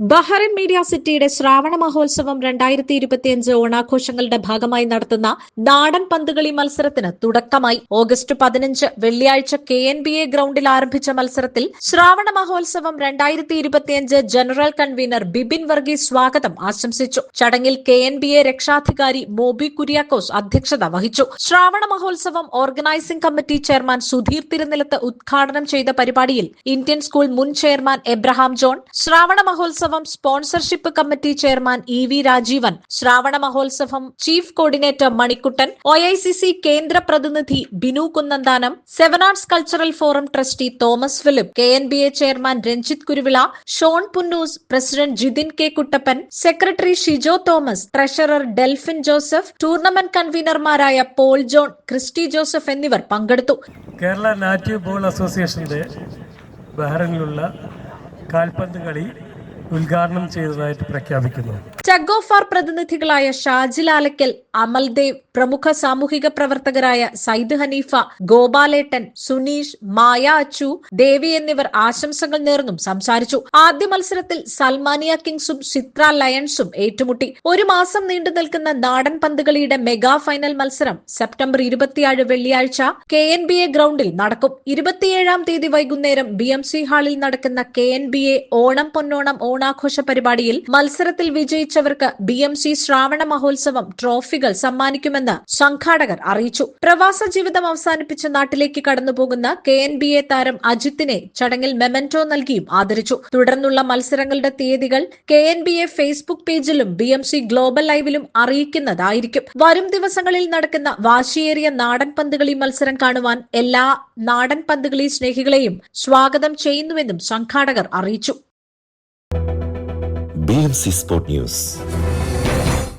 Bahrain media സിറ്റിയുടെ ശ്രാവണ മഹോത്സവം രണ്ടായിരത്തി ഇരുപത്തിയഞ്ച് ഓണാഘോഷങ്ങളുടെ ഭാഗമായി നടത്തുന്ന നാടൻ പന്തുകളി മത്സരത്തിന് തുടക്കമായി. ഓഗസ്റ്റ് പതിനഞ്ച് വെള്ളിയാഴ്ച കെ എൻ ബി എ ഗ്രൗണ്ടിൽ ആരംഭിച്ച മത്സരത്തിൽ ശ്രാവണ മഹോത്സവം രണ്ടായിരത്തി ഇരുപത്തിയഞ്ച് ജനറൽ കൺവീനർ ബിബിൻ വർഗീസ് സ്വാഗതം ആശംസിച്ചു. ചടങ്ങിൽ കെ എൻ ബി എ രക്ഷാധികാരി മോബി കുര്യാക്കോസ് അധ്യക്ഷത വഹിച്ചു. Shravana Mahotsavam organising committee chairman Sudheer Thirunilath ഉദ്ഘാടനം ചെയ്ത പരിപാടിയിൽ ഇന്ത്യൻ സ്കൂൾ മുൻ chairman Abraham John Shravana Mahotsavam sponsorship committee chairman E V Rajeevan Shravana Mahotsavam chief coordinator Manikuttan O I C C കേന്ദ്ര പ്രതിനിധി Binu Kunnanthanam seven arts cultural forum trustee Thomas Philip K N B A chairman Ranjith Kuruvila Shawn Punnoose president Jithin K Kuttappan secretary Shijo Thomas treasurer Delphin Joseph tournament കൺവീനർമാരായ Paul John Christy Joseph എന്നിവർ പങ്കെടുത്തു. Kerala native ball അസോസിയേഷന്റെ ബഹ്റിനിലുള്ള കാൽപന്ത് കളി ഉദ്ഘാടനം ചെയ്തതായിട്ട് പ്രഖ്യാപിക്കുന്നു. ഓഫ് ആർ പ്രതിനിധികളായ ഷാജിൽ ആലക്കൽ അമൽദേവ് പ്രമുഖ സാമൂഹിക പ്രവർത്തകരായ സയ്ദ് ഹനീഫ ഗോപാലേട്ടൻ സുനീഷ് മായ അച്ചു ദേവി എന്നിവർ ആശംസകൾ നേർന്നും സംസാരിച്ചു. ആദ്യ മത്സരത്തിൽ സൽമാനിയ കിങ്സും ചിത്ര ലയൺസും ഏറ്റുമുട്ടി. ഒരു മാസം നീണ്ടു നിൽക്കുന്ന നാടൻ പന്തുകളിയുടെ മെഗാ ഫൈനൽ മത്സരം സെപ്റ്റംബർ ഇരുപത്തിയേഴ് വെള്ളിയാഴ്ച കെ എൻ ബി എ ഗ്രൗണ്ടിൽ നടക്കും. ഇരുപത്തിയേഴാം തീയതി വൈകുന്നേരം ബി എം സി ഹാളിൽ നടക്കുന്ന K N B A Onam Ponnonam ഓണാഘോഷ പരിപാടിയിൽ മത്സരത്തിൽ വിജയിച്ചവർക്ക് B M C Shravana Mahotsavam ട്രോഫികൾ സമ്മാനിക്കുമെന്ന് സംഘാടകർ അറിയിച്ചു. പ്രവാസ ജീവിതം അവസാനിപ്പിച്ച് നാട്ടിലേക്ക് കടന്നുപോകുന്ന കെ എൻ ബി എ താരം അജിത്തിനെ ചടങ്ങിൽ മെമന്റോ നൽകിയും ആദരിച്ചു. തുടർന്നുള്ള മത്സരങ്ങളുടെ തീയതികൾ K N B A Facebook പേജിലും ബി എം സി ഗ്ലോബൽ ലൈവിലും അറിയിക്കുന്നതായിരിക്കും. വരും ദിവസങ്ങളിൽ നടക്കുന്ന വാശിയേറിയ നാടൻ പന്തുകളി മത്സരം കാണുവാൻ എല്ലാ നാടൻ പന്തുകളി സ്നേഹികളെയും സ്വാഗതം ചെയ്യുന്നുവെന്നും സംഘാടകർ അറിയിച്ചു. B M C sport news